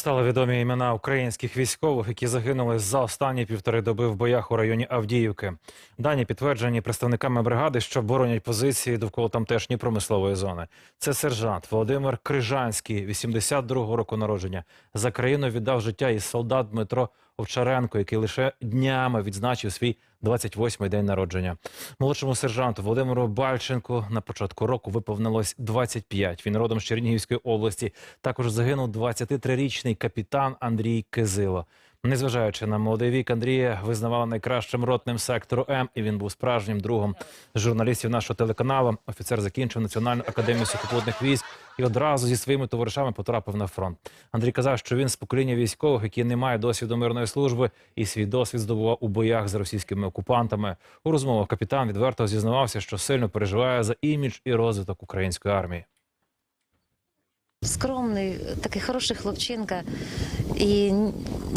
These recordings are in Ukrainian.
Стали відомі імена українських військових, які загинули за останні півтори доби в боях у районі Авдіївки. Дані підтверджені представниками бригади, що боронять позиції довкола тамтешньої промислової зони. Це сержант Володимир Крижанський, 82-го року народження. За країну віддав життя і солдат Дмитро Овчаренко, який лише днями відзначив свій 28-й день народження. Молодшому сержанту Володимиру Бальченку на початку року виповнилось 25. Він родом з Чернігівської області. Також загинув 23-річний капітан Андрій Кизило. Незважаючи на молодий вік, Андрія визнавали найкращим ротним сектору М, і він був справжнім другом журналістів нашого телеканалу. Офіцер закінчив Національну академію сухопутних військ і одразу зі своїми товаришами потрапив на фронт. Андрій казав, що він з покоління військових, які не мають досвіду мирної служби, і свій досвід здобував у боях з російськими окупантами. У розмовах капітан відверто зізнавався, що сильно переживає за імідж і розвиток української армії. Скромний, такий хороший хлопчинка. І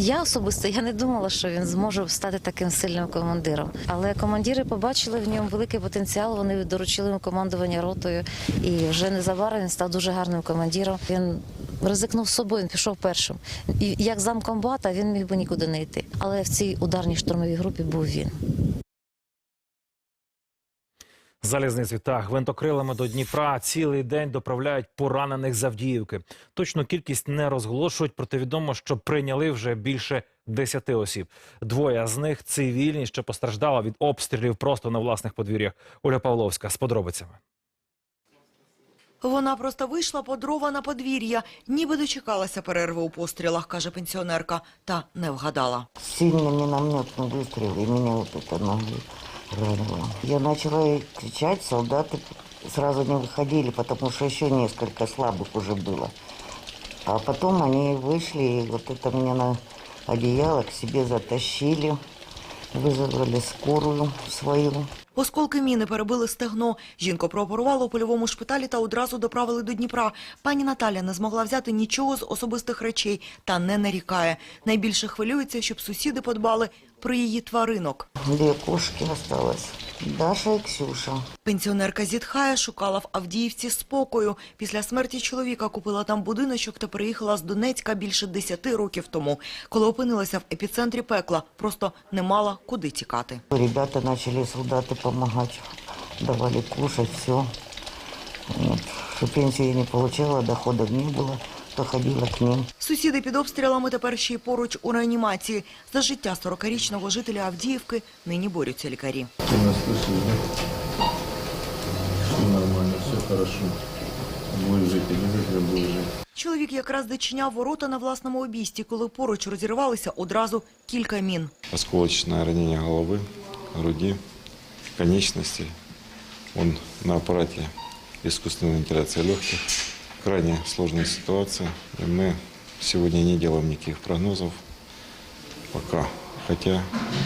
я особисто я не думала, що він зможе стати таким сильним командиром. Але командири побачили в ньому великий потенціал. Вони доручили йому командування ротою. І вже незабаром він став дуже гарним командиром. Він ризикнув собою, він пішов першим. І як замкомбата він міг би нікуди не йти. Але в цій ударній штурмовій групі був він. Залізниці та гвинтокрилами до Дніпра цілий день доправляють поранених з Авдіївки. Точну кількість не розголошують, проте відомо, що прийняли вже більше 10 осіб. Двоє з них цивільні, що постраждала від обстрілів просто на власних подвір'ях. Оля Павловська з подробицями. Вона просто вийшла по дрова на подвір'я, ніби дочекалася перерви у пострілах, каже пенсіонерка, та не вгадала. Сильно минометный выстрел, и меня вот это ноги ранило. Я начала ей кричать, солдаты сразу не выходили, потому что еще несколько слабых уже было. А потом они вышли, и вот это меня на одеяло к себе затащили, вызвали скорую свою. Осколки міни перебили стегно. Жінку прооперували у польовому шпиталі та одразу доправили до Дніпра. Пані Наталя не змогла взяти нічого з особистих речей та не нарікає. Найбільше хвилюється, щоб сусіди подбали про її тваринок. Две кошки осталось. Даша и Ксюша. Пенсіонерка зітхає, шукала в Авдіївці спокою. Після смерті чоловіка купила там будиночок та приїхала з Донецька більше 10 років тому. Коли опинилася в епіцентрі пекла, просто не мала куди тікати. Ребята начали, солдаты, помогать. Давали кушать, все. Я не получала, доходов не было, то ходила к ним. Сусіди під обстрілами тепер ще й поруч у реанімації. За життя 40-річного жителя Авдіївки нині борються лікарі. Ты нас слышишь, да? Все нормально, все хорошо. Будешь жить, обязательно будешь жить. Чоловік якраз дочиняв ворота на власному обійсті, коли поруч розірвалися одразу кілька мін. осколочное ранение головы, груди, конечностей. Он на аппарате искусственной вентиляции легких. Крайне сложная ситуация. И мы сегодня не делаем никаких прогнозов пока. Хотя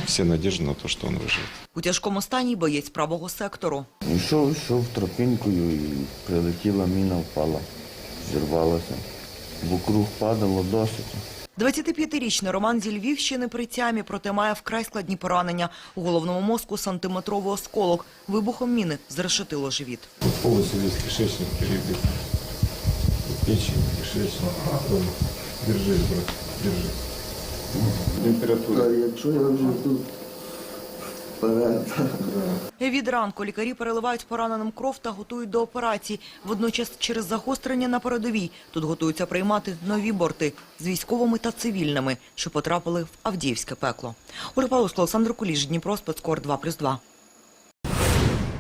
все надежды на то, что он выживет. У тяжкому стані й боєць правого сектору. Йшов, йшов тропинкою і прилетіла міна, впала, зірвалася. Вокруг падало досить. 25-річний Роман зі Львівщини при тямі, проте має вкрай складні поранення. У головному мозку сантиметровий осколок. Вибухом міни зрешетило живіт. Полностью весь кишечник перебит. Печень, кишечник. Держись, брат, держись. Температура. якщо я вже тут. Від ранку лікарі переливають пораненим кров та готують до операції. Водночас через загострення на передовій тут готуються приймати нові борти з військовими та цивільними, що потрапили в Авдіївське пекло. Олександр Куліш, Дніпро, спецкор 2+,2.